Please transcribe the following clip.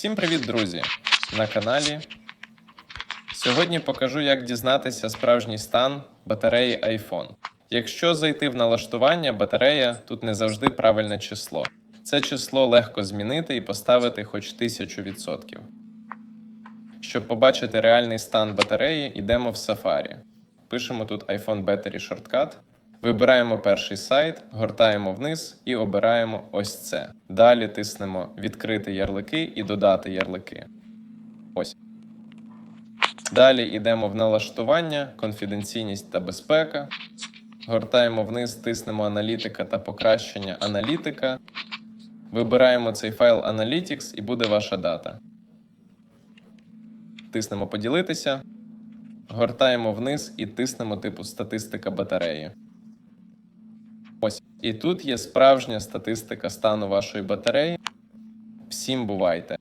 Всім привіт, друзі! На каналі. Сьогодні покажу, як дізнатися справжній стан батареї iPhone. Якщо зайти в налаштування, батарея тут не завжди правильне число. Це число легко змінити і поставити хоч 1000%. Щоб побачити реальний стан батареї, йдемо в Safari. Пишемо тут iPhone Battery Shortcut. Вибираємо перший сайт, гортаємо вниз і обираємо ось це. Далі тиснемо Відкрити ярлики і додати ярлики. Ось. Далі йдемо в налаштування, конфіденційність та безпека. Гортаємо вниз, тиснемо аналітика та покращення аналітика. Вибираємо цей файл Analytics і буде ваша дата. Тиснемо поділитися. Гортаємо вниз і тиснемо типу статистика батареї. І тут є справжня статистика стану вашої батареї. Всім бувайте!